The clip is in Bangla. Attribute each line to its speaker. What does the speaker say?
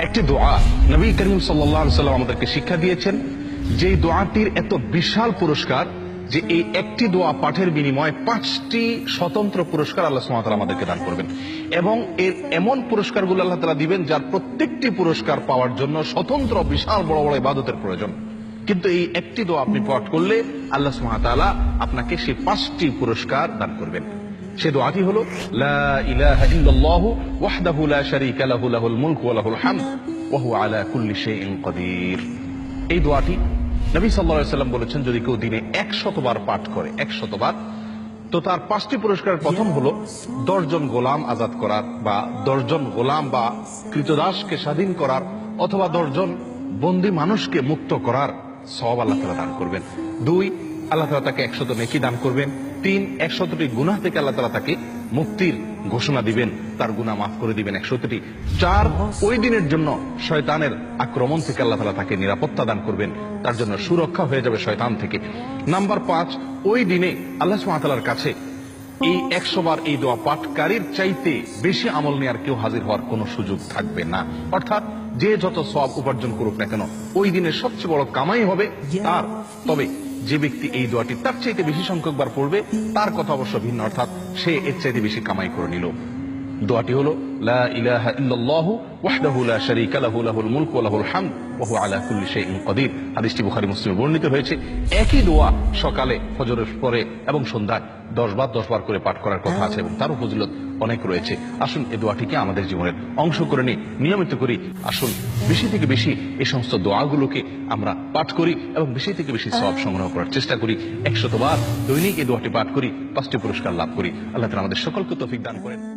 Speaker 1: একটি দোয়া। নবী করিম সাল্লাম আমাদেরকে শিক্ষা দিয়েছেন যে দোয়াটির এত বিশাল পুরস্কার যে এই একটি দোয়া পাঠের বিনিময়ে পাঁচটি স্বতন্ত্র পুরস্কার আল্লাহ সুমাতাল আমাদেরকে দান করবেন। এবং এর এমন পুরস্কারগুলো আল্লাহ তালা দিবেন যার প্রত্যেকটি পুরস্কার পাওয়ার জন্য স্বতন্ত্র বিশাল বড় বড় ইবাদতের প্রয়োজন। কিন্তু এই একটি দোয়া আপনি পাঠ করলে আল্লাহ সুমাতালা আপনাকে সেই পাঁচটি পুরস্কার দান করবেন। সে দোয়াটি হলো, লা ইলাহা ইল্লাল্লাহু ওয়াহদাহু লা শারীকা লাহু, লাহুল মুলকু ওয়া লাহুল হামদ ওয়া হুয়া আলা কুল্লি শাইইন কাদির। এই দোয়াটি নবী সাল্লাল্লাহু আলাইহি সাল্লাম বলেছেন, যদি কেউ দিনে 100 বার পাঠ করে 100 বার তো তার পাঁচটি পুরস্কারের প্রথম হলো, দশজন গোলাম আজাদ করার বা দশজন গোলাম বা কৃতদাসকে স্বাধীন করার অথবা দশজন বন্দি মানুষকে মুক্ত করার সব আল্লাহ তালা দান করবেন। দুই, আল্লাহ তালা তাকে একশত নেকি দান করবেন। তিন একশতটি গুনাহ থেকে আল্লাহ তালা তাকে মুক্তির ঘোষণা দিবেন। তার গুনাহ মাফ করে দিবেন একশতটি। চার ওই দিনের জন্য শয়তানের আক্রমণ থেকে আল্লাহ তালা তাকে নিরাপত্তা দান করবেন। তার জন্য সুরক্ষা হয়ে যাবে শয়তান থেকে। নাম্বার পাঁচ ওই দিনে আল্লাহ সুমাতালার কাছে এই একশো বার এই দোয়া পাঠকারীর চাইতে বেশি আমল নেওয়ার কেউ হাজির হওয়ার কোনো সুযোগ থাকবে না। অর্থাৎ যে যত সব উপার্জন করুক না কেন ওই দিনের সবচেয়ে বড় কামাই হবে তার। তবে যে ব্যক্তি এই দোয়াটি তার চাইতে বেশি সংখ্যক বার পড়বে, তার কথা অবশ্য ভিন্ন, অর্থাৎ সে এর চাইতে বেশি কামাই করে নিল। দোয়াটি হলো, লা ইলাহা ইল্লাল্লাহু ওয়াহদাহু লা শারীকা লাহু, লাহুল ওয়া লাহুল হামদ ওয়া হুয়া আলা কুল্লি শাইইন কাদির হাদিসটি বুখারী, মুসলিমে বর্ণিত হয়েছে। একই দোয়া সকালে, ফজরের পরে এবং সন্ধ্যায় দশ বার দশ বার করে পাঠ করার কথা আছে এবং তারও ফজিলত অনেক রয়েছে। আসুন এই দোয়াটিকে আমাদের জীবনের অংশ করে নিই, নিয়মিত করি। আসুন, বেশি থেকে বেশি এই সমস্ত দোয়াগুলোকে আমরা পাঠ করি এবং বেশি থেকে বেশি সব সংগ্রহ করার চেষ্টা করি। একশতবার দৈনিক এই দোয়াটি পাঠ করি, পাঁচটি পুরস্কার লাভ করি। আল্লাহ তালা আমাদের সকলকে তৌফিক দান করেন।